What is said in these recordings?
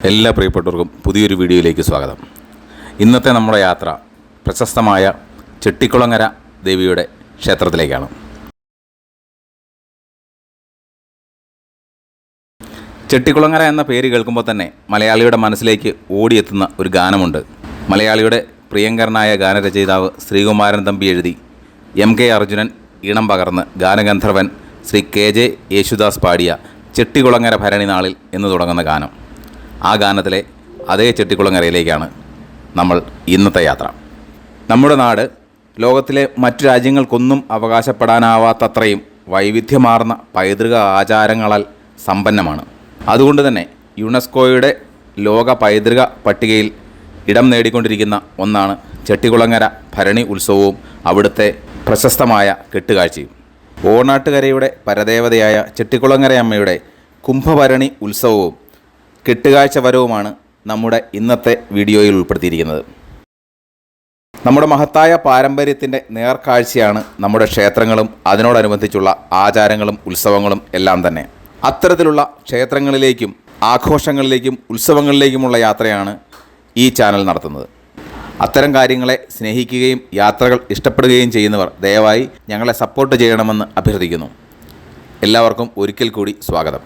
എല്ലാ പ്രിയപ്പെട്ടവർക്കും പുതിയൊരു വീഡിയോയിലേക്ക് സ്വാഗതം. ഇന്നത്തെ നമ്മുടെ യാത്ര പ്രശസ്തമായ ചെട്ടിക്കുളങ്ങര ദേവിയുടെ ക്ഷേത്രത്തിലേക്കാണ്. ചെട്ടിക്കുളങ്ങര എന്ന പേര് കേൾക്കുമ്പോൾ തന്നെ മലയാളിയുടെ മനസ്സിലേക്ക് ഓടിയെത്തുന്ന ഒരു ഗാനമുണ്ട്. മലയാളിയുടെ പ്രിയങ്കരനായ ഗാനരചയിതാവ് ശ്രീകുമാരൻ തമ്പി എഴുതി എം കെ അർജുനൻ ഈണം പകർന്ന് ഗാനഗന്ധർവൻ ശ്രീ കെ ജെ യേശുദാസ് പാടിയ ചെട്ടികുളങ്ങര ഭരണി നാളിൽ എന്ന് തുടങ്ങുന്ന ഗാനം. ആ ഗാനത്തിലെ അതേ ചെട്ടിക്കുളങ്ങരയിലേക്കാണ് നമ്മൾ ഇന്നത്തെ യാത്ര. നമ്മുടെ നാട് ലോകത്തിലെ മറ്റു രാജ്യങ്ങൾക്കൊന്നും അവകാശപ്പെടാനാവാത്തത്രയും വൈവിധ്യമാർന്ന പൈതൃക ആചാരങ്ങളാൽ സമ്പന്നമാണ്. അതുകൊണ്ട് തന്നെ യുനെസ്കോയുടെ ലോക പൈതൃക പട്ടികയിൽ ഇടം നേടിക്കൊണ്ടിരിക്കുന്ന ഒന്നാണ് ചെട്ടികുളങ്ങര ഭരണി ഉത്സവവും അവിടുത്തെ പ്രശസ്തമായ കെട്ടുകാഴ്ചയും. ഓണാട്ടുകരയുടെ പരദേവതയായ ചെട്ടിക്കുളങ്ങരയമ്മയുടെ കുംഭഭരണി ഉത്സവവും കെട്ടുകാഴ്ച വരവുമാണ് നമ്മുടെ ഇന്നത്തെ വീഡിയോയിൽ ഉൾപ്പെടുത്തിയിരിക്കുന്നത്. നമ്മുടെ മഹത്തായ പാരമ്പര്യത്തിന്റെ നേർക്കാഴ്ചയാണ് നമ്മുടെ ക്ഷേത്രങ്ങളും അതിനോടനുബന്ധിച്ചുള്ള ആചാരങ്ങളും ഉത്സവങ്ങളും എല്ലാം തന്നെ. അത്തരത്തിലുള്ള ക്ഷേത്രങ്ങളിലേക്കും ആഘോഷങ്ങളിലേക്കും ഉത്സവങ്ങളിലേക്കുമുള്ള യാത്രയാണ് ഈ ചാനൽ നടത്തുന്നത്. അത്തരം കാര്യങ്ങളെ സ്നേഹിക്കുകയും യാത്രകൾ ഇഷ്ടപ്പെടുകയും ചെയ്യുന്നവർ ദയവായി ഞങ്ങളെ സപ്പോർട്ട് ചെയ്യണമെന്ന് അഭ്യർത്ഥിക്കുന്നു. എല്ലാവർക്കും ഒരിക്കൽ കൂടി സ്വാഗതം.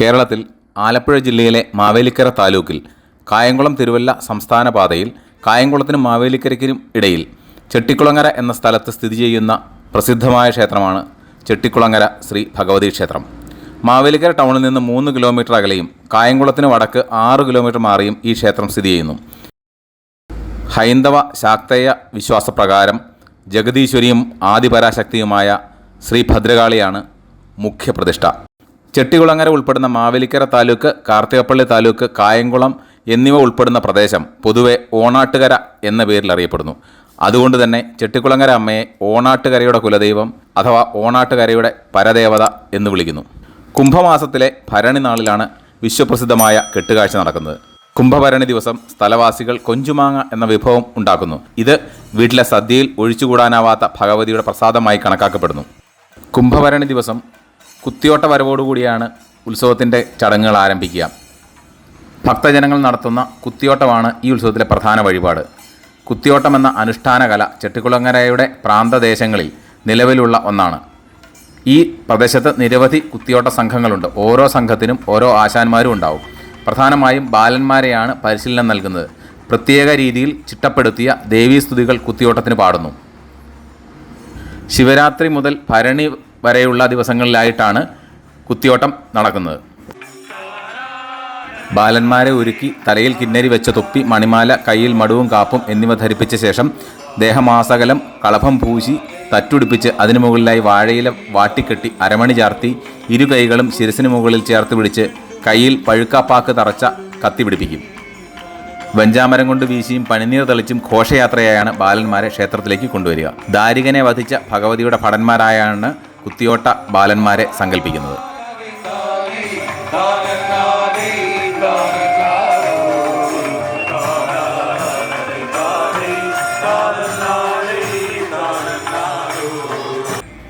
കേരളത്തിൽ ആലപ്പുഴ ജില്ലയിലെ മാവേലിക്കര താലൂക്കിൽ കായംകുളം തിരുവല്ല സംസ്ഥാന പാതയിൽ കായംകുളത്തിനും മാവേലിക്കരയ്ക്കും ഇടയിൽ ചെട്ടിക്കുളങ്ങര എന്ന സ്ഥലത്ത് സ്ഥിതി ചെയ്യുന്ന പ്രസിദ്ധമായ ക്ഷേത്രമാണ് ചെട്ടിക്കുളങ്ങര ശ്രീ ഭഗവതി ക്ഷേത്രം. മാവേലിക്കര ടൗണിൽ നിന്ന് മൂന്ന് കിലോമീറ്റർ അകലെയും കായംകുളത്തിന് വടക്ക് ആറ് കിലോമീറ്റർ മാറിയും ഈ ക്ഷേത്രം സ്ഥിതി ചെയ്യുന്നു. ഹൈന്ദവ ശാക്തേയ വിശ്വാസപ്രകാരം ജഗദീശ്വരിയും ആദിപരാശക്തിയുമായ ശ്രീ ഭദ്രകാളിയാണ് മുഖ്യപ്രതിഷ്ഠ. ചെട്ടികുളങ്ങര ഉൾപ്പെടുന്ന മാവേലിക്കര താലൂക്ക് കാർത്തികപ്പള്ളി താലൂക്ക് കായംകുളം എന്നിവ ഉൾപ്പെടുന്ന പ്രദേശം പൊതുവെ ഓണാട്ടുകര എന്ന പേരിൽ അറിയപ്പെടുന്നു. അതുകൊണ്ട് തന്നെ ചെട്ടിക്കുളങ്ങര അമ്മയെ ഓണാട്ടുകരയുടെ കുലദൈവം അഥവാ ഓണാട്ടുകരയുടെ പരദേവത എന്ന് വിളിക്കുന്നു. കുംഭമാസത്തിലെ ഭരണി നാളിലാണ് വിശ്വപ്രസിദ്ധമായ കെട്ടുകാഴ്ച നടക്കുന്നത്. കുംഭഭരണി ദിവസം സ്ഥലവാസികൾ കൊഞ്ചുമാങ്ങ എന്ന വിഭവം ഉണ്ടാക്കുന്നു. ഇത് വീട്ടിലെ സദ്യയിൽ ഒഴിച്ചുകൂടാനാവാത്ത ഭഗവതിയുടെ പ്രസാദമായി കണക്കാക്കപ്പെടുന്നു. കുംഭഭരണി ദിവസം കുത്തിയോട്ട വരവോടുകൂടിയാണ് ഉത്സവത്തിന്റെ ചടങ്ങുകൾ ആരംഭിക്കുക. ഭക്തജനങ്ങൾ നടത്തുന്ന കുത്തിയോട്ടമാണ് ഈ ഉത്സവത്തിലെ പ്രധാന വഴിപാട്. കുത്തിയോട്ടം എന്ന അനുഷ്ഠാന കല ചെട്ടിക്കുളങ്ങരയുടെ പ്രാന്തദേശങ്ങളിൽ നിലവിലുള്ള ഒന്നാണ്. ഈ പ്രദേശത്ത് നിരവധി കുത്തിയോട്ട സംഘങ്ങളുണ്ട്. ഓരോ സംഘത്തിനും ഓരോ ആശാന്മാരും ഉണ്ടാവും. പ്രധാനമായും ബാലന്മാരെയാണ് പരിശീലനം നൽകുന്നത്. പ്രത്യേക രീതിയിൽ ചിട്ടപ്പെടുത്തിയ ദേവീസ്തുതികൾ കുത്തിയോട്ടത്തിന് പാടുന്നു. ശിവരാത്രി മുതൽ ഭരണി വരെയുള്ള ദിവസങ്ങളിലായിട്ടാണ് കുത്തിയോട്ടം നടക്കുന്നത്. ബാലന്മാരെ ഒരുക്കി തലയിൽ കിന്നരി വെച്ച തൊപ്പി മണിമാല കയ്യിൽ മടുവും കാപ്പും എന്നിവ ധരിപ്പിച്ച ശേഷം ദേഹമാസകലം കളഭം പൂശി തറ്റുടിപ്പിച്ച് അതിനു മുകളിലായി വാഴയില വാട്ടിക്കെട്ടി അരമണി ചാർത്തി ഇരു കൈകളും ശിരസിന് മുകളിൽ ചേർത്ത് പിടിച്ച് കയ്യിൽ പഴുക്കാപ്പാക്ക് തറച്ച കത്തി പിടിപ്പിക്കും. വെഞ്ചാമരം കൊണ്ട് വീശിയും പനിനീർ തളിച്ചും ഘോഷയാത്രയായാണ് ബാലന്മാരെ ക്ഷേത്രത്തിലേക്ക് കൊണ്ടുവരിക. ദാരികനെ വധിച്ച ഭഗവതിയുടെ ഭടന്മാരായാണ് കുത്തിയോട്ട ബാലന്മാരെ സങ്കല്പിക്കുന്നത്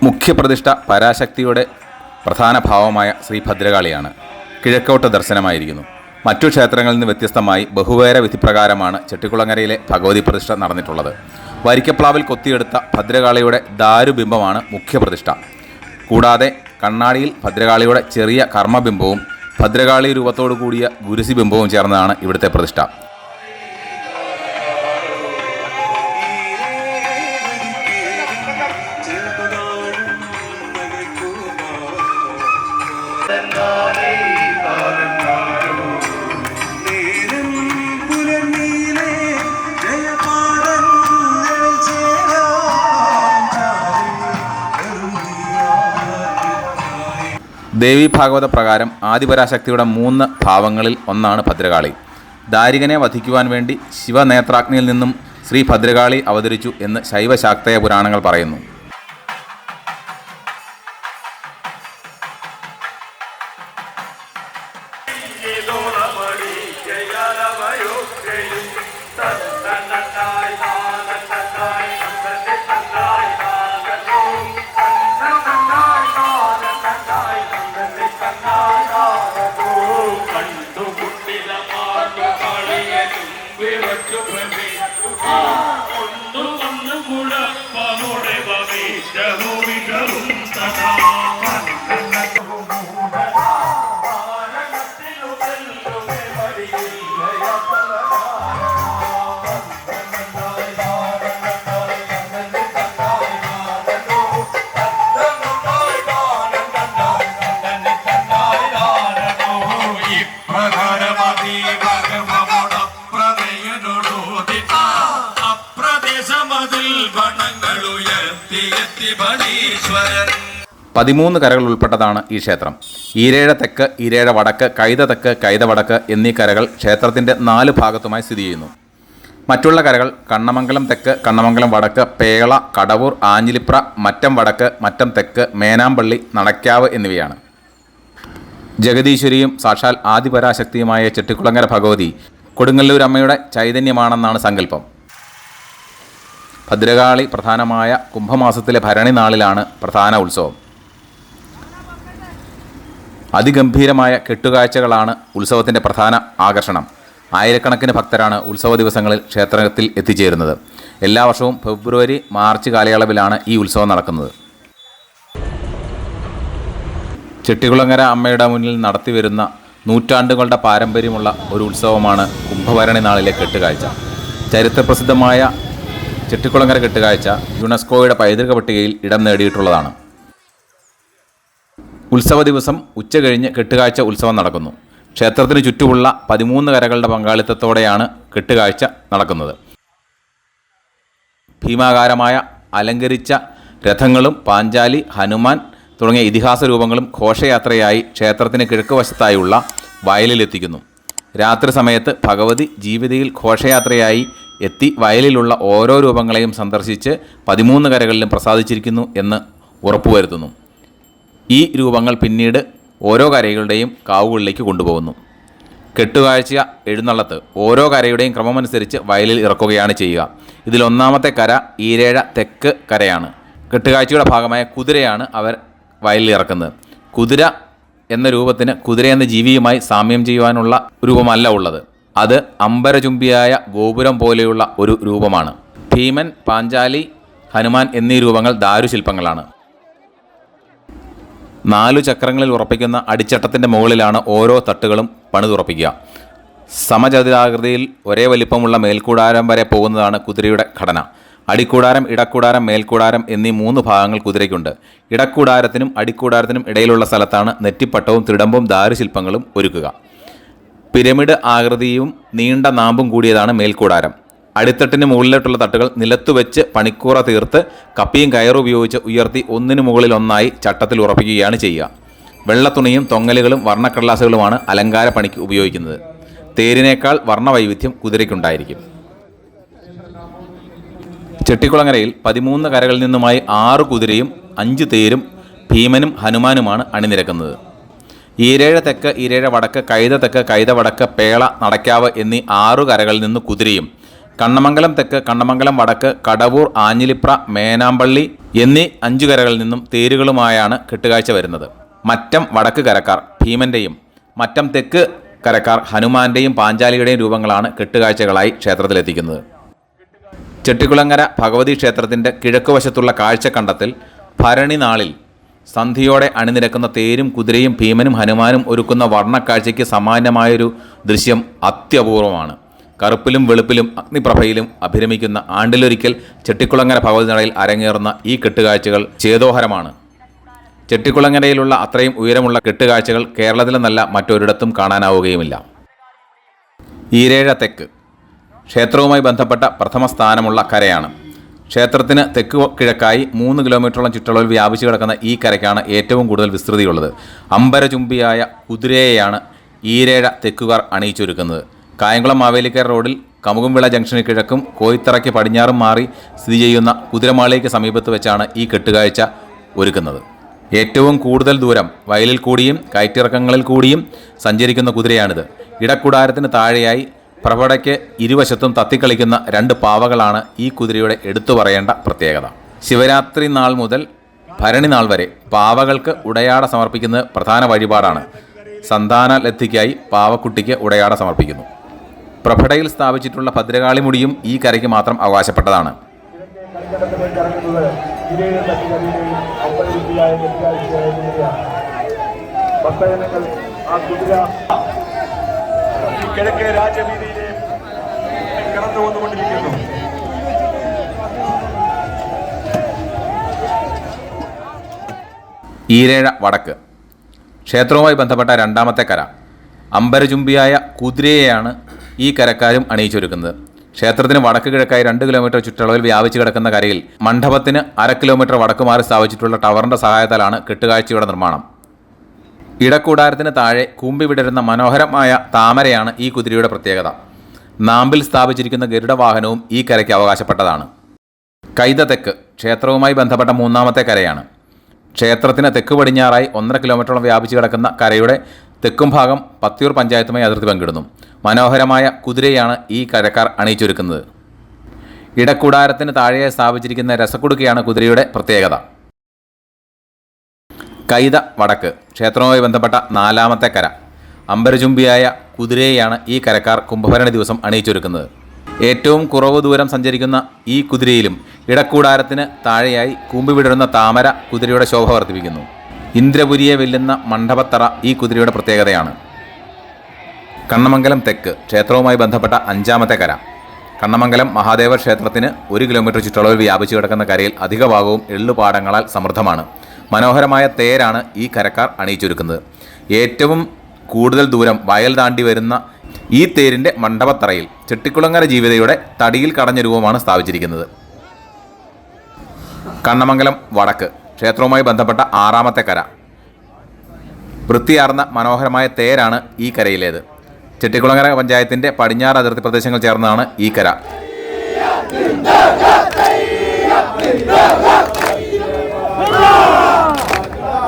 മുഖ്യപ്രതിഷ്ഠ പരാശക്തിയുടെ പ്രധാന ഭാവമായ ശ്രീ ഭദ്രകാളിയാണ്. കിഴക്കോട്ട് ദർശനമായിരിക്കുന്നു. മറ്റു ക്ഷേത്രങ്ങളിൽ നിന്ന് വ്യത്യസ്തമായി ബഹുവേര വിധിപ്രകാരമാണ് ചെട്ടിക്കുളങ്ങരയിലെ ഭഗവതി പ്രതിഷ്ഠ നടന്നിട്ടുള്ളത്. വരിക്കപ്ലാവിൽ കൊത്തിയെടുത്ത ഭദ്രകാളിയുടെ ദാരുബിംബമാണ് മുഖ്യപ്രതിഷ്ഠ. കൂടാതെ കണ്ണാടിയിൽ ഭദ്രകാളിയുടെ ചെറിയ കർമ്മബിംബവും ഭദ്രകാളി രൂപത്തോടു കൂടിയ ഗുരുസി ബിംബവും ചേർന്നതാണ് ഇവിടുത്തെ പ്രതിഷ്ഠ. ദേവി ഭാഗവത പ്രകാരം ആദിപരാശക്തിയുടെ മൂന്ന് ഭാവങ്ങളിൽ ഒന്നാണ് ഭദ്രകാളി. ദാരികനെ വധിക്കുവാൻ വേണ്ടി ശിവനേത്രാഗ്നിയിൽ നിന്നും ശ്രീ ഭദ്രകാളി അവതരിച്ചു എന്ന് ശൈവശാക്തയ പുരാണങ്ങൾ പറയുന്നു. പതിമൂന്ന് കരകൾ ഉൾപ്പെട്ടതാണ് ഈ ക്ഷേത്രം. ഈരേഴ തെക്ക് ഈരേഴ വടക്ക് കൈത തെക്ക് കൈത വടക്ക് എന്നീ കരകൾ ക്ഷേത്രത്തിന്റെ നാല് ഭാഗത്തുമായി സ്ഥിതി ചെയ്യുന്നു. മറ്റുള്ള കരകൾ കണ്ണമംഗലം തെക്ക് കണ്ണമംഗലം വടക്ക് പേള കടവൂർ ആഞ്ഞിലിപ്ര മറ്റം വടക്ക് മറ്റം തെക്ക് മേനാമ്പള്ളി നടക്കാവ് എന്നിവയാണ്. ജഗദീശ്വരിയും സാക്ഷാൽ ആദിപരാശക്തിയുമായ ചെട്ടിക്കുളങ്ങര ഭഗവതി കൊടുങ്ങല്ലൂർ അമ്മയുടെ ചൈതന്യമാണെന്നാണ് സങ്കല്പം. ഭദ്രകാളി പ്രധാനമായ കുംഭമാസത്തിലെ ഭരണി നാളിലാണ് പ്രധാന ഉത്സവം. അതിഗംഭീരമായ കെട്ടുകാഴ്ചകളാണ് ഉത്സവത്തിന്റെ പ്രധാന ആകർഷണം. ആയിരക്കണക്കിന് ഭക്തരാണ് ഉത്സവ ദിവസങ്ങളിൽ ക്ഷേത്രത്തിൽ എത്തിച്ചേരുന്നത്. എല്ലാ വർഷവും ഫെബ്രുവരി മാർച്ച് കാലയളവിലാണ് ഈ ഉത്സവം നടക്കുന്നത്. ചെട്ടികുളങ്ങര അമ്മയുടെ മുന്നിൽ നടത്തിവരുന്ന നൂറ്റാണ്ടുകളുടെ പാരമ്പര്യമുള്ള ഒരു ഉത്സവമാണ് കുംഭഭരണി നാളിലെ കെട്ടുകാഴ്ച. ചരിത്രപ്രസിദ്ധമായ ചെട്ടിക്കുളങ്ങര കെട്ടുകാഴ്ച യുനെസ്കോയുടെ പൈതൃക പട്ടികയിൽ ഇടം നേടിയിട്ടുള്ളതാണ്. ഉത്സവ ദിവസം ഉച്ച കഴിഞ്ഞ് കെട്ടുകാഴ്ച ഉത്സവം നടക്കുന്നു. ക്ഷേത്രത്തിന് ചുറ്റുമുള്ള പതിമൂന്ന് കരകളുടെ പങ്കാളിത്തത്തോടെയാണ് കെട്ടുകാഴ്ച നടക്കുന്നത്. ഭീമാകാരമായ അലങ്കരിച്ച രഥങ്ങളും പാഞ്ചാലി ഹനുമാൻ തുടങ്ങിയ ഇതിഹാസ രൂപങ്ങളും ഘോഷയാത്രയായി ക്ഷേത്രത്തിന് കിഴക്ക് വശത്തായുള്ള വയലിലെത്തിക്കുന്നു. രാത്രി സമയത്ത് ഭഗവതി ജീവിതയിൽ ഘോഷയാത്രയായി എത്തി വയലിലുള്ള ഓരോ രൂപങ്ങളെയും സന്ദർശിച്ച് പതിമൂന്ന് കരകളിലും പ്രസാദിച്ചിരിക്കുന്നു എന്ന് ഉറപ്പുവരുത്തുന്നു. ഈ രൂപങ്ങൾ പിന്നീട് ഓരോ കരകളുടെയും കാവുകളിലേക്ക് കൊണ്ടുപോകുന്നു. കെട്ടുകാഴ്ച എഴുന്നള്ളത്ത് ഓരോ കരയുടെയും ക്രമമനുസരിച്ച് വയലിൽ ഇറക്കുകയാണ് ചെയ്യുക. ഇതിലൊന്നാമത്തെ കര ഈരേഴ തെക്ക് കരയാണ്. കെട്ടുകാഴ്ചയുടെ ഭാഗമായ കുതിരയാണ് അവർ വയലിൽ ഇറക്കുന്നത്. കുതിര എന്ന രൂപത്തിന് കുതിര എന്ന ജീവിയുമായി സാമ്യം ചെയ്യുവാനുള്ള രൂപമല്ല ഉള്ളത്. അത് അംബരചുംബിയായ ഗോപുരം പോലെയുള്ള ഒരു രൂപമാണ്. ഭീമൻ പാഞ്ചാലി ഹനുമാൻ എന്നീ രൂപങ്ങൾ ദാരുശില്പങ്ങളാണ്. നാലു ചക്രങ്ങളിൽ ഉറപ്പിക്കുന്ന അടിച്ചട്ടത്തിന്റെ മുകളിലാണ് ഓരോ തട്ടുകളും പണിതുറപ്പിക്കുക. സമചതുരാകൃതിയിൽ ഒരേ വലിപ്പമുള്ള മേൽക്കൂടാരം വരെ പോകുന്നതാണ് കുതിരയുടെ ഘടന. അടിക്കൂടാരം ഇടക്കൂടാരം മേൽക്കൂടാരം എന്നീ മൂന്ന് ഭാഗങ്ങൾ കുതിരയ്ക്കുണ്ട്. ഇടക്കൂടാരത്തിനും അടിക്കൂടാരത്തിനും ഇടയിലുള്ള സ്ഥലത്താണ് നെറ്റിപ്പട്ടവും തിടമ്പും ദാരുശില്പങ്ങളും ഒരുക്കുക. പിരമിഡ് ആകൃതിയും നീണ്ട നാമ്പും കൂടിയതാണ് മേൽക്കൂടാരം. അടിത്തട്ടിന് മുകളിലോട്ടുള്ള തട്ടുകൾ നിലത്തുവെച്ച് പണിക്കൂറ തീർത്ത് കപ്പിയും കയറും ഉപയോഗിച്ച് ഉയർത്തി ഒന്നിനു മുകളിൽ ഒന്നായി ചട്ടത്തിൽ ഉറപ്പിക്കുകയാണ് ചെയ്യുക. വെള്ളത്തുണിയും തൊങ്ങലുകളും വർണക്കടലാസുകളുമാണ് അലങ്കാര പണിക്ക് ഉപയോഗിക്കുന്നത്. തേരിനേക്കാൾ വർണവൈവിധ്യം കുതിരയ്ക്കുണ്ടായിരിക്കും. ചെട്ടിക്കുളങ്ങരയിൽ പതിമൂന്ന് കരകളിൽ നിന്നുമായി ആറ് കുതിരയും അഞ്ച് തേരും ഭീമനും ഹനുമാനുമാണ് അണിനിരക്കുന്നത്. ഈരേഴ തെക്ക് ഈരേഴ വടക്ക് കൈത തെക്ക് കൈത വടക്ക് പേള നടക്കാവ് എന്നീ ആറു കരകളിൽ നിന്ന് കുതിരയും. കണ്ണമംഗലം തെക്ക് കണ്ണമംഗലം വടക്ക് കടവൂർ ആഞ്ഞിലിപ്ര മേനാമ്പള്ളി എന്നീ അഞ്ചു കരകളിൽ നിന്നും തേരുകളുമായാണ് കെട്ടുകാഴ്ച വരുന്നത്. മറ്റം വടക്ക് കരക്കാർ ഭീമന്റെയും മറ്റം തെക്ക് കരക്കാർ ഹനുമാന്റെയും പാഞ്ചാലിയുടെയും രൂപങ്ങളാണ് കെട്ടുകാഴ്ചകളായി ക്ഷേത്രത്തിലെത്തിക്കുന്നത്. ചെട്ടിക്കുളങ്ങര ഭഗവതി ക്ഷേത്രത്തിന്റെ കിഴക്കുവശത്തുള്ള കാഴ്ചക്കണ്ടത്തിൽ ഭരണി നാളിൽ സന്ധിയോടെ അണിനിരക്കുന്ന തേരും കുതിരയും ഭീമനും ഹനുമാനും ഒരുക്കുന്ന വർണക്കാഴ്ചയ്ക്ക് സമാനമായൊരു ദൃശ്യം അത്യപൂർവമാണ്. കറുപ്പിലും വെളുപ്പിലും അഗ്നിപ്രഭയിലും അഭിരമിക്കുന്ന ആണ്ടിലൊരിക്കൽ ചെട്ടിക്കുളങ്ങര ഭഗവതിനടയിൽ അരങ്ങേറുന്ന ഈ കെട്ടുകാഴ്ചകൾ ചേതോഹരമാണ്. ചെട്ടിക്കുളങ്ങരയിലുള്ള അത്രയും ഉയരമുള്ള കെട്ടുകാഴ്ചകൾ കേരളത്തിലെന്നല്ല മറ്റൊരിടത്തും കാണാനാവുകയുമില്ല. ഈരേഴ തെക്ക്. ക്ഷേത്രവുമായി ബന്ധപ്പെട്ട പ്രഥമ സ്ഥാനമുള്ള കരയാണ്. ക്ഷേത്രത്തിന് തെക്ക് കിഴക്കായി മൂന്ന് കിലോമീറ്ററോളം ചുറ്റളവിൽ വ്യാപിച്ചു കിടക്കുന്ന ഈ കരയ്ക്കാണ് ഏറ്റവും കൂടുതൽ വിസ്തൃതിയുള്ളത്. അമ്പരചുംബിയായ കുതിരയെയാണ് ഈരേഴ തെക്കുകാർ അണിയിച്ചൊരുക്കുന്നത്. കായംകുളം മാവേലിക്കര റോഡിൽ കമുകുംവിള ജംഗ്ഷന് കിഴക്കും കോയിത്തറയ്ക്ക് പടിഞ്ഞാറും മാറി സ്ഥിതി ചെയ്യുന്ന കുതിരമാളിക്ക് സമീപത്ത് വെച്ചാണ് ഈ കെട്ടുകാഴ്ച ഒരുക്കുന്നത്. ഏറ്റവും കൂടുതൽ ദൂരം വയലിൽ കൂടിയും കയറ്റിറക്കങ്ങളിൽ കൂടിയും സഞ്ചരിക്കുന്ന കുതിരയാണിത്. ഇടക്കുടാരത്തിന് താഴെയായി പ്രഭടയ്ക്ക് ഇരുവശത്തും തത്തിക്കളിക്കുന്ന രണ്ട് പാവകളാണ് ഈ കുതിരയുടെ എടുത്തു പറയേണ്ട പ്രത്യേകത. ശിവരാത്രി നാൾ മുതൽ ഭരണി നാൾ വരെ പാവകൾക്ക് ഉടയാട സമർപ്പിക്കുന്ന പ്രധാന വഴിപാടാണ്. സന്താന ലബ്ധിക്കായി പാവക്കുട്ടിക്ക് ഉടയാട സമർപ്പിക്കുന്നു. പ്രഭടയിൽ സ്ഥാപിച്ചിട്ടുള്ള ഭദ്രകാളിമുടിയും ഈ കരയ്ക്ക് മാത്രം അവകാശപ്പെട്ടതാണ്. ആ കുതിര കിഴക്കേ രാജവീതിയിലെ കടന്നു വന്നുകൊണ്ടിരിക്കുന്നു. ഈരേഴ വടക്ക്. ക്ഷേത്രവുമായി ബന്ധപ്പെട്ട രണ്ടാമത്തെ കര. അമ്പരചുംബിയായ കുതിരയെയാണ് ഈ കരക്കാരും അണിയിച്ചൊരുക്കുന്നത്. ക്ഷേത്രത്തിന് വടക്ക് കിഴക്കായി രണ്ട് കിലോമീറ്റർ ചുറ്റളവിൽ വ്യാപിച്ചു കിടക്കുന്ന കരയിൽ മണ്ഡപത്തിന് അര കിലോമീറ്റർ വടക്ക് മാറി സ്ഥാപിച്ചിട്ടുള്ള ടവറിന്റെ സഹായത്താലാണ് കെട്ടുകാഴ്ചയുടെ നിർമ്മാണം. ഇടക്കൂടാരത്തിന് താഴെ കൂമ്പി വിടരുന്ന മനോഹരമായ താമരയാണ് ഈ കുതിരയുടെ പ്രത്യേകത. നാമ്പിൽ സ്ഥാപിച്ചിരിക്കുന്ന ഗരുഡവാഹനവും ഈ കരയ്ക്ക് അവകാശപ്പെട്ടതാണ്. കൈത തെക്ക് ക്ഷേത്രവുമായി ബന്ധപ്പെട്ട മൂന്നാമത്തെ കരയാണ്. ക്ഷേത്രത്തിന് തെക്ക് പടിഞ്ഞാറായി ഒന്നര കിലോമീറ്ററോളം വ്യാപിച്ചു കിടക്കുന്ന കരയുടെ തെക്കും ഭാഗം പത്തിയൂർ പഞ്ചായത്തുമായി അതിർത്തി പങ്കിടുന്നു. മനോഹരമായ കുതിരയാണ് ഈ കരക്കാർ അണിയിച്ചൊരുക്കുന്നത്. ഇടക്കൂടാരത്തിന് താഴെയായി സ്ഥാപിച്ചിരിക്കുന്ന രസക്കുടുക്കയാണ് കുതിരയുടെ പ്രത്യേകത. കൈത വടക്ക് ക്ഷേത്രവുമായി ബന്ധപ്പെട്ട നാലാമത്തെ കര. അമ്പരചുംബിയായ കുതിരയെയാണ് ഈ കരക്കാർ കുംഭഭരണ ദിവസം അണിയിച്ചൊരുക്കുന്നത്. ഏറ്റവും കുറവ് ദൂരം സഞ്ചരിക്കുന്ന ഈ കുതിരയിലും ഇടക്കൂടാരത്തിന് താഴെയായി കൂമ്പി വിടരുന്ന താമര കുതിരയുടെ ശോഭ വർദ്ധിപ്പിക്കുന്നു. ഇന്ദ്രപുരിയെ വെല്ലുന്ന മണ്ഡപത്തറ ഈ കുതിരയുടെ പ്രത്യേകതയാണ്. കണ്ണമംഗലം തെക്ക് ക്ഷേത്രവുമായി ബന്ധപ്പെട്ട അഞ്ചാമത്തെ കര. കണ്ണമംഗലം മഹാദേവ ക്ഷേത്രത്തിന് ഒരു കിലോമീറ്റർ ചുറ്റളവിൽ വ്യാപിച്ചു കിടക്കുന്ന കരയിൽ അധിക ഭാഗവും എള്ളുപാടങ്ങളാൽ സമൃദ്ധമാണ്. മനോഹരമായ തേരാണ് ഈ കരക്കാർ അണിയിച്ചൊരുക്കുന്നത്. ഏറ്റവും കൂടുതൽ ദൂരം വയൽ താണ്ടി വരുന്ന ഈ തേരിന്റെ മണ്ഡപത്തറയിൽ ചെട്ടിക്കുളങ്ങര ജീവിതയുടെ തടിയിൽ കടഞ്ഞ രൂപമാണ് സ്ഥാപിച്ചിരിക്കുന്നത്. കണ്ണമംഗലം വടക്ക് ക്ഷേത്രവുമായി ബന്ധപ്പെട്ട ആറാമത്തെ കര. വൃത്തിയാർന്ന മനോഹരമായ തേരാണ് ഈ കരയിലേത്. ചെട്ടിക്കുളങ്ങര പഞ്ചായത്തിന്റെ പടിഞ്ഞാറ് അതിർത്തി പ്രദേശങ്ങൾ ചേർന്നതാണ് ഈ കര.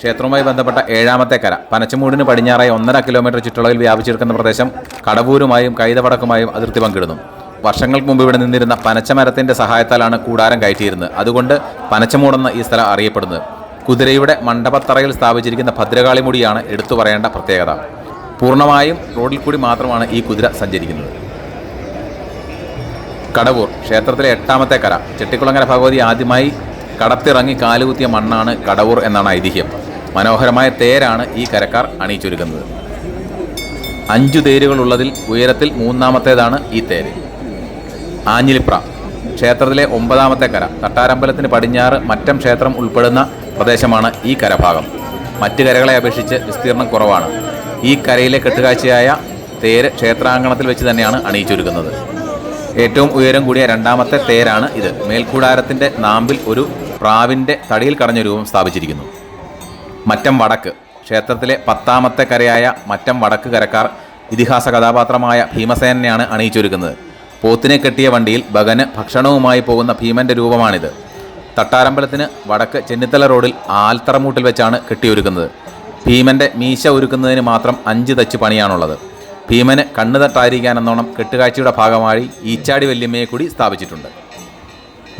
ക്ഷേത്രവുമായി ബന്ധപ്പെട്ട ഏഴാമത്തെ കര. പനച്ചമൂടിന് പടിഞ്ഞാറായി ഒന്നര കിലോമീറ്റർ ചുറ്റളവിൽ വ്യാപിച്ചിരിക്കുന്ന പ്രദേശം കടവൂരുമായും കൈതവടക്കുമായും അതിർത്തി പങ്കിടുന്നു. വർഷങ്ങൾക്ക് മുമ്പ് ഇവിടെ നിന്നിരുന്ന പനച്ചമരത്തിന്റെ സഹായത്താലാണ് കൂടാരം കയറ്റിയിരുന്നത്. അതുകൊണ്ട് പനച്ചമൂടെന്ന് ഈ സ്ഥലം അറിയപ്പെടുന്നത്. കുതിരയുടെ മണ്ഡപത്തറയിൽ സ്ഥാപിച്ചിരിക്കുന്ന ഭദ്രകാളിമുടിയാണ് എടുത്തു പറയേണ്ട പ്രത്യേകത. പൂർണമായും റോഡിൽ കൂടി മാത്രമാണ് ഈ കുതിര സഞ്ചരിക്കുന്നത്. കടവൂർ ക്ഷേത്രത്തിലെ എട്ടാമത്തെ കര. ചെട്ടിക്കുളങ്ങര ഭഗവതി ആദ്യമായി കടത്തിറങ്ങി കാലുകുത്തിയ മണ്ണാണ് കടവൂർ എന്നാണ് ഐതിഹ്യം. മനോഹരമായ തേരാണ് ഈ കരക്കാർ അണിയിച്ചൊരുക്കുന്നത്. അഞ്ചു തേരുകളുള്ളതിൽ ഉയരത്തിൽ മൂന്നാമത്തേതാണ് ഈ തേര്. ആഞ്ഞിലിപ്ര ക്ഷേത്രത്തിലെ ഒമ്പതാമത്തെ കര. തട്ടാരമ്പലത്തിന് പടിഞ്ഞാറ് മറ്റം ക്ഷേത്രം ഉൾപ്പെടുന്ന പ്രദേശമാണ് ഈ കരഭാഗം. മറ്റ് കരകളെ അപേക്ഷിച്ച് വിസ്തീർണം കുറവാണ്. ഈ കരയിലെ കെട്ടുകാഴ്ചയായ തേര് ക്ഷേത്രാങ്കണത്തിൽ വെച്ച് തന്നെയാണ് അണിയിച്ചൊരുക്കുന്നത്. ഏറ്റവും ഉയരം കൂടിയ രണ്ടാമത്തെ തേരാണ് ഇത്. മേൽക്കൂടാരത്തിന്റെ നാമ്പിൽ ഒരു പ്രാവിന്റെ തടിയിൽ കടഞ്ഞ രൂപം സ്ഥാപിച്ചിരിക്കുന്നു. മറ്റം വടക്ക്. ക്ഷേത്രത്തിലെ പത്താമത്തെ കരയായ മറ്റം വടക്ക് കരക്കാർ ഇതിഹാസ കഥാപാത്രമായ ഭീമസേനനെയാണ് അണിയിച്ചൊരുക്കുന്നത്. പോത്തിനെ കെട്ടിയ വണ്ടിയിൽ ഭഗന് ഭക്ഷണവുമായി പോകുന്ന ഭീമന്റെ രൂപമാണിത്. തട്ടാരമ്പലത്തിന് വടക്ക് ചെന്നിത്തല റോഡിൽ ആൽത്തറമൂട്ടിൽ വെച്ചാണ് കെട്ടിയൊരുക്കുന്നത്. ഭീമന്റെ മീശ ഒരുക്കുന്നതിന് മാത്രം അഞ്ച് തച്ച് പണിയാണുള്ളത്. ഭീമന് കണ്ണു തട്ടായിരിക്കാനെന്നോണം കെട്ടുകാഴ്ചയുടെ ഭാഗമായി ഈച്ചാടി വല്യമ്മയെ കൂടി സ്ഥാപിച്ചിട്ടുണ്ട്.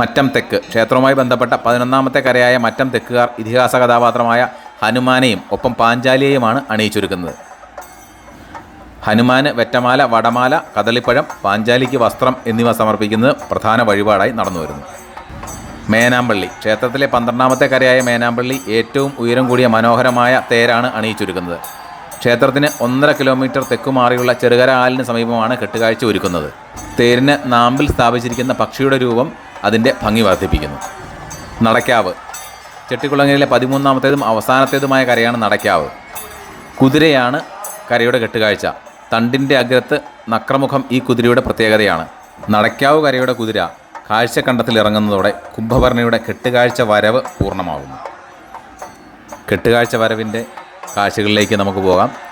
മറ്റം തെക്ക്. ക്ഷേത്രവുമായി ബന്ധപ്പെട്ട പതിനൊന്നാമത്തെ കരയായ മറ്റം തെക്കുകാർ ഇതിഹാസ കഥാപാത്രമായ ഹനുമാനെയും ഒപ്പം പാഞ്ചാലിയെയുമാണ് അണിയിച്ചൊരുക്കുന്നത്. ഹനുമാന് വെറ്റമാല വടമാല കദളിപ്പഴം പാഞ്ചാലിക്ക് വസ്ത്രം എന്നിവ സമർപ്പിക്കുന്നത് പ്രധാന വഴിപാടായി നടന്നു വരുന്നു മേനാമ്പള്ളി ക്ഷേത്രത്തിലെ പന്ത്രണ്ടാമത്തെ കരയായ മേനാമ്പള്ളി ഏറ്റവും ഉയരം കൂടിയ മനോഹരമായ തേരാണ് അണിയിച്ചൊരുക്കുന്നത്. ക്ഷേത്രത്തിന് ഒന്നര കിലോമീറ്റർ തെക്കുമാറിയുള്ള ചെറുകര ആലിന് സമീപമാണ് കെട്ടുകാഴ്ച ഒരുക്കുന്നത്. തേരിന് നാമ്പിൽ സ്ഥാപിച്ചിരിക്കുന്ന പക്ഷിയുടെ രൂപം അതിന്റെ ഭംഗി വർദ്ധിപ്പിക്കുന്നു. നടക്കാവ് ചെട്ടിക്കുളങ്ങരയിലെ പതിമൂന്നാമത്തേതും അവസാനത്തേതുമായ കരയാണ് നടക്കാവ്. കുതിരയാണ് കരയുടെ കെട്ടുകാഴ്ച. തണ്ടിന്റെ അഗ്രത്ത് നക്രമുഖം ഈ കുതിരയുടെ പ്രത്യേകതയാണ്. നടക്കാവ് കരയുടെ കുതിര കാഴ്ചക്കണ്ടത്തിൽ ഇറങ്ങുന്നതോടെ കുംഭഭരണിയുടെ കെട്ടുകാഴ്ച വരവ് പൂർണമാകുന്നു. കെട്ടുകാഴ്ച വരവിന്റെ കാഴ്ചകളിലേക്ക് നമുക്ക് പോകാം.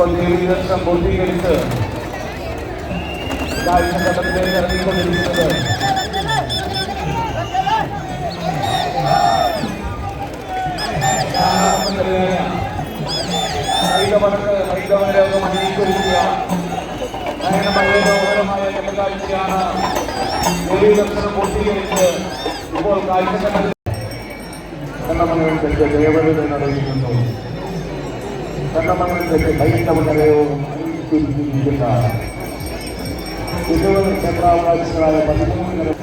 കൊന്തീകരണം പൂർത്തീകരിച്ച് കാഴ്ചഘട്ടത്തിലേക്ക് ഇറങ്ങിക്കൊണ്ടിരിക്കുന്നത്. ഹൈതവർക്ക് ഹൈതവരോഗം അണിയിക്കൊടുക്കുക നയനമായ മനോഹരമായ കണ്ടുകാഴ്ചയാണ് ദേവീദർശനം പൂർത്തീകരിച്ച് ഇപ്പോൾ കാഴ്ചഘട്ടത്തിൽ ദേവത നടന്നിരിക്കുന്നു കണ്ണമംഗലത്തേക്ക് ഹൈന്ദവനരവും അറിയിച്ചിരിക്കുന്ന ഇരുപത് ക്ഷേത്രാവകാശികളായ പതിമൂന്ന്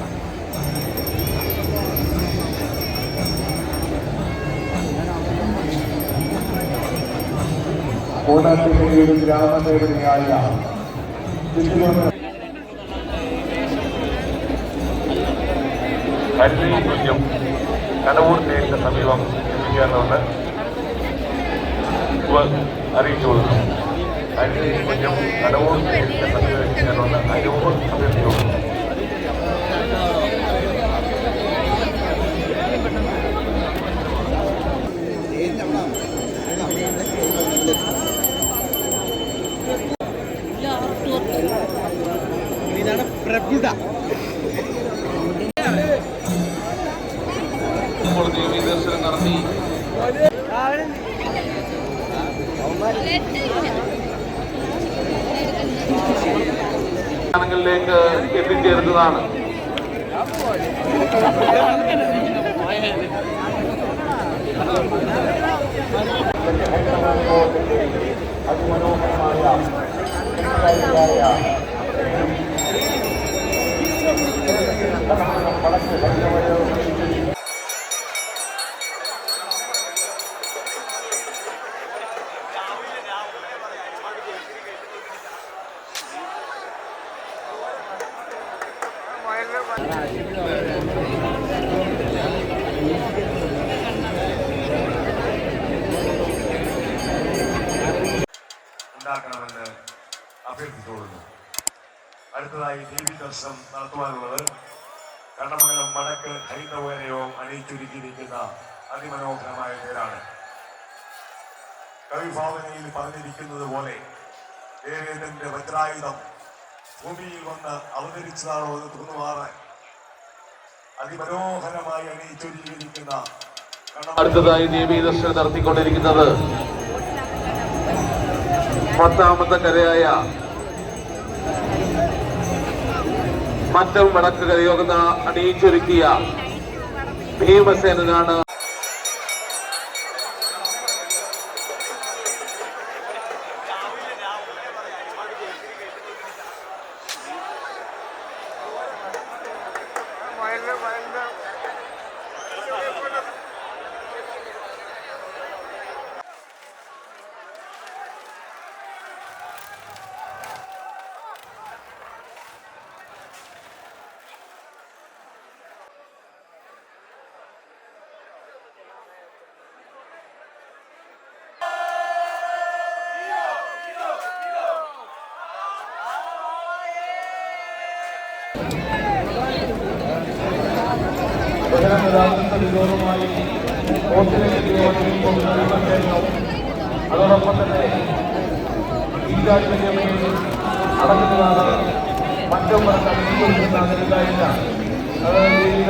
ഒരു ഗ്രാമദേവതയായ തുല്യം കടവൂർ സ്റ്റേഷന് സമീപം എത്തിക്കാനുണ്ട് അറിയിച്ചു കൊടുക്കുന്നു അതിന് തുല്യം കടവൂർ സ്റ്റേഷന് അനുഭവം അഭ്യർത്ഥിച്ചു കൊടുക്കുന്നു ഇതാണ് പ്രബുദ്ധ ഇപ്പോൾ ദേവീ ദർശനം നടത്തി. സ്ഥാനങ്ങളിലേക്ക് എത്തിച്ചേരുന്നതാണ്. അതിമനോഹരമായ ഉണ്ടാക്കണമെന്ന് അഭ്യർത്ഥിച്ചുകൊള്ളുന്നു. അടുത്തതായി ദേവി ദർശനം നടത്തുവാനുള്ളത് കണ്ണമംഗലം വടക്ക് ഹൈന്ദവനയവും അണിയിച്ചൊരുക്കിയിരിക്കുന്ന അതിമനോഹരമായ പേരാണ്. കവിഭാവനയിൽ പറഞ്ഞിരിക്കുന്നത് പോലെ ദേവേന്ദ്രന്റെ വജ്രായുധം ഭൂമിയിൽ വന്ന് അവതരിച്ചതാണോ എന്ന് തോന്നുമാറ് അതിമനോഹരമായി അണിയിച്ചൊരുക്കിയിരിക്കുന്ന അടുത്തതായി ദേവീ ദർശനം നടത്തിക്കൊണ്ടിരിക്കുന്നത് പത്താമത്തെ കരയായ മറ്റം വടക്ക് കരയോഗ അണിയിച്ചൊരുക്കിയ ഭീമസേനാണ് മറ്റും അംഗീകരിക്കുന്നതില്ല അതായത് ഈ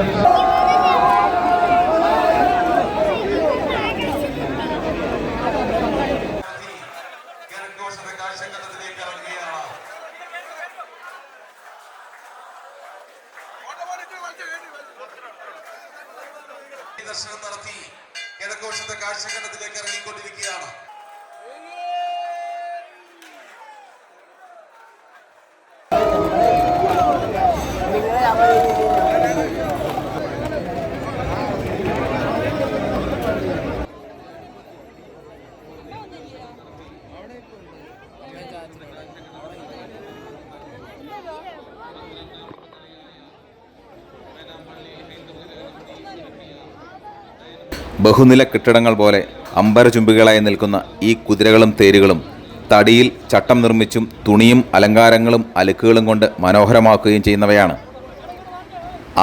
ബഹുനില കെട്ടിടങ്ങൾ പോലെ അമ്പരചുംബികളായി നിൽക്കുന്ന ഈ കുതിരകളും തേരുകളും തടിയിൽ ചട്ടം നിർമ്മിച്ചും തുണിയും അലങ്കാരങ്ങളും അലുക്കുകളും കൊണ്ട് മനോഹരമാക്കുകയും ചെയ്യുന്നവയാണ്.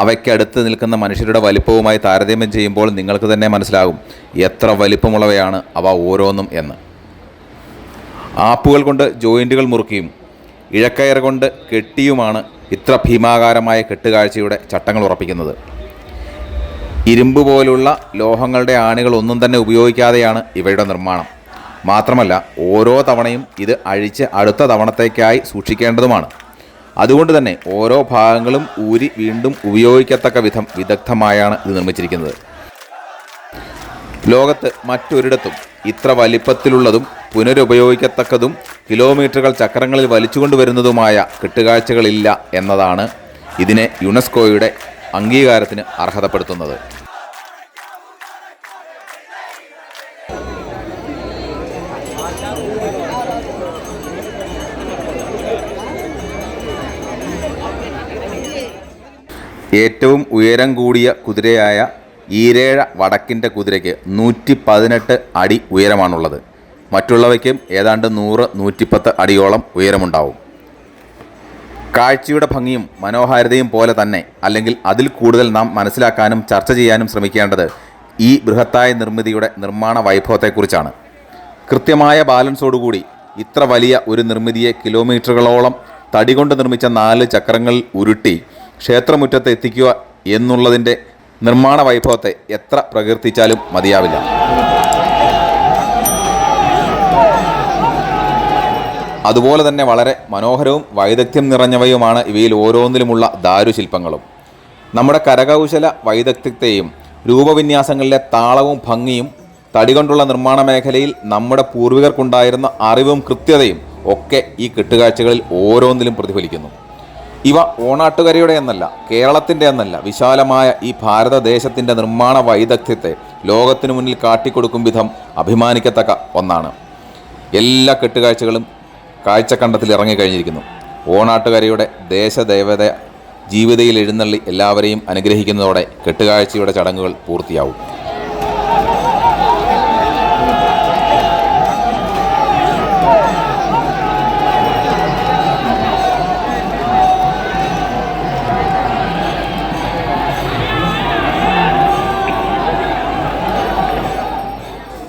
അവയ്ക്കടുത്ത് നിൽക്കുന്ന മനുഷ്യരുടെ വലിപ്പവുമായി താരതമ്യം ചെയ്യുമ്പോൾ നിങ്ങൾക്ക് തന്നെ മനസ്സിലാകും എത്ര വലിപ്പമുള്ളവയാണ് അവ ഓരോന്നും എന്ന്. ആപ്പുകൾ കൊണ്ട് ജോയിന്റുകൾ മുറുക്കിയും ഇഴക്കയർ കൊണ്ട് കെട്ടിയുമാണ് ഇത്ര ഭീമാകാരമായ കെട്ടുകാഴ്ചയുടെ ചട്ടങ്ങൾ ഉറപ്പിക്കുന്നത്. ഇരുമ്പ് പോലുള്ള ലോഹങ്ങളുടെ ആണികൾ ഒന്നും തന്നെ ഉപയോഗിക്കാതെയാണ് ഇവയുടെ നിർമ്മാണം. മാത്രമല്ല ഓരോ തവണയും ഇത് അഴിച്ച് അടുത്ത തവണത്തേക്കായി സൂക്ഷിക്കേണ്ടതുമാണ്. അതുകൊണ്ട് തന്നെ ഓരോ ഭാഗങ്ങളും ഊരി വീണ്ടും ഉപയോഗിക്കത്തക്ക വിധം വിദഗ്ധമായാണ് ഇത് നിർമ്മിച്ചിരിക്കുന്നത്. ലോകത്ത് മറ്റൊരിടത്തും ഇത്ര വലിപ്പത്തിലുള്ളതും പുനരുപയോഗിക്കത്തക്കതും കിലോമീറ്ററുകൾ ചക്രങ്ങളിൽ വലിച്ചുകൊണ്ടുവരുന്നതുമായ കെട്ടുകാഴ്ചകളില്ല എന്നതാണ് ഇതിനെ യുനെസ്കോയുടെ അംഗീകാരത്തിന് അർഹതപ്പെടുത്തുന്നത്. ഏറ്റവും ഉയരം കൂടിയ കുതിരയായ ഈരേഴ വടക്കിന്റെ കുതിരയ്ക്ക് നൂറ്റി പതിനെട്ട് അടി ഉയരമാണുള്ളത്. മറ്റുള്ളവയ്ക്കും ഏതാണ്ട് നൂറ് നൂറ്റിപ്പത്ത് അടിയോളം ഉയരമുണ്ടാവും. കാഴ്ചയുടെ ഭംഗിയും മനോഹാരിതയും പോലെ തന്നെ അല്ലെങ്കിൽ അതിൽ കൂടുതൽ നാം മനസ്സിലാക്കാനും ചർച്ച ചെയ്യാനും ശ്രമിക്കേണ്ടത് ഈ ബൃഹത്തായ നിർമ്മിതിയുടെ നിർമ്മാണ വൈഭവത്തെക്കുറിച്ചാണ്. കൃത്യമായ ബാലൻസോടുകൂടി ഇത്ര വലിയ ഒരു നിർമ്മിതിയെ കിലോമീറ്ററുകളോളം തടി കൊണ്ട് നിർമ്മിച്ച നാല് ചക്രങ്ങൾ ഉരുട്ടി ക്ഷേത്രമുറ്റത്ത് എത്തിക്കുക എന്നുള്ളതിന്റെ നിർമ്മാണ വൈഭവത്തെ എത്ര പ്രകീർത്തിച്ചാലും മതിയാവില്ല. അതുപോലെ തന്നെ വളരെ മനോഹരവും വൈദഗ്ധ്യം നിറഞ്ഞവയുമാണ് ഇവയിൽ ഓരോന്നിലുമുള്ള ദാരുശില്പങ്ങളും. നമ്മുടെ കരകൗശല വൈദഗ്ധ്യത്തെയും രൂപവിന്യാസങ്ങളിലെ താളവും ഭംഗിയും തടി കൊണ്ടുള്ള നിർമ്മാണ മേഖലയിൽ നമ്മുടെ പൂർവികർക്കുണ്ടായിരുന്ന അറിവും കൃത്യതയും ഒക്കെ ഈ കെട്ടുകാഴ്ചകളിൽ ഓരോന്നിലും പ്രതിഫലിക്കുന്നു. ഇവ ഓണാട്ടുകരയുടെ എന്നല്ല കേരളത്തിന്റെ എന്നല്ല വിശാലമായ ഈ ഭാരതദേശത്തിന്റെ നിർമ്മാണ വൈദഗ്ധ്യത്തെ ലോകത്തിനു മുന്നിൽ കാട്ടിക്കൊടുക്കും വിധം അഭിമാനിക്കത്തക്ക ഒന്നാണ്. എല്ലാ കെട്ടുകാഴ്ചകളും കാഴ്ചക്കണ്ടത്തിൽ ഇറങ്ങിക്കഴിഞ്ഞിരിക്കുന്നു. ഓണാട്ടുകരയുടെ ദേശദേവത ജീവിതയിൽ എഴുന്നള്ളി എല്ലാവരെയും അനുഗ്രഹിക്കുന്നതോടെ കെട്ടുകാഴ്ചയുടെ ചടങ്ങുകൾ പൂർത്തിയാവും.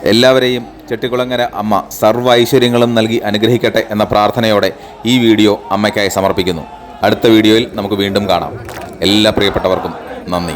എല്ലാവരെയും ചെട്ടിക്കുളങ്ങര അമ്മ സർവ ഐശ്വര്യങ്ങളും നൽകി അനുഗ്രഹിക്കട്ടെ എന്ന പ്രാർത്ഥനയോടെ ഈ വീഡിയോ അമ്മയ്ക്കായി സമർപ്പിക്കുന്നു. അടുത്ത വീഡിയോയിൽ നമുക്ക് വീണ്ടും കാണാം. എല്ലാ പ്രിയപ്പെട്ടവർക്കും നന്ദി.